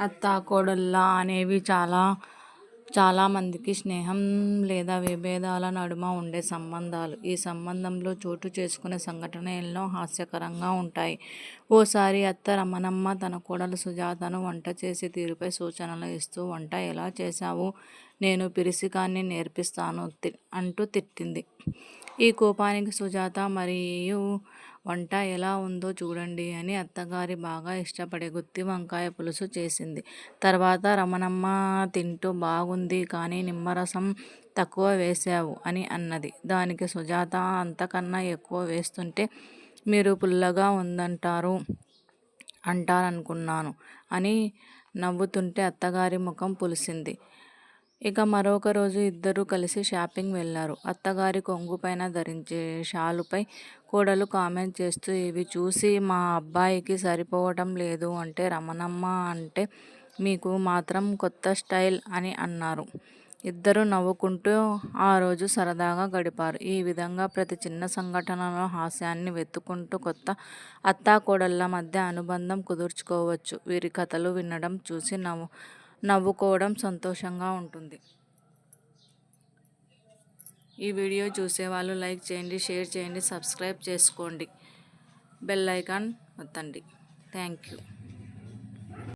అత్తా కోడళ్ళ అనేవి చాలా చాలామందికి స్నేహం లేదా విభేదాల నడుమ ఉండే సంబంధాలు. ఈ సంబంధంలో చోటు చేసుకునే సంఘటన ఎన్నో హాస్యకరంగా ఉంటాయి. ఓసారి అత్త రమణమ్మ తన కోడలు సుజాతను వంట చేసే తీరుపై సూచనలు ఇస్తూ వంట ఎలా చేశావు? నేను పిరిసికాన్ని నేర్పిస్తాను అంటూ తిట్టింది. ఈ కోపానికి సుజాత మరియు వంట ఎలా ఉందో చూడండి అని అత్తగారి బాగా ఇష్టపడే గుత్తి వంకాయ పులుసు చేసింది. తర్వాత రమణమ్మ తింటూ బాగుంది కానీ నిమ్మరసం తక్కువ వేసావు అని అన్నది. దానికి సుజాత అంతకన్నా ఎక్కువ వేస్తుంటే మీరు పుల్లగా ఉందంటారు అంటారనుకున్నాను అని నవ్వుతుంటే అత్తగారి ముఖం పులిసింది. ఇక మరొక రోజు ఇద్దరూ కలిసి షాపింగ్ వెళ్ళారు అత్తగారి కొంగుపైన ధరించే షాలుపై కోడలు కామెంట్ చేస్తూ ఇవి చూసి మా అబ్బాయికి సరిపోవటం లేదు అంటే రమణమ్మ అంటే మీకు మాత్రం కొత్త స్టైల్ అని అన్నారు. ఇద్దరూ నవ్వుకుంటూ ఆ రోజు సరదాగా గడిపారు. ఈ విధంగా ప్రతి చిన్న సంఘటనలో హాస్యాన్ని వెతుకుంటూ కొత్త అత్తాకోడళ్ళ మధ్య అనుబంధం కుదుర్చుకోవచ్చు. వీరి కథలు వినడం, చూసి నవ్వు నవ్వుకోవడం సంతోషంగా ఉంటుంది. ఈ వీడియో చూసేవాళ్ళు లైక్ చేయండి, షేర్ చేయండి, సబ్స్క్రైబ్ చేసుకోండి, బెల్ ఐకాన్ వత్తండి థ్యాంక్ యూ.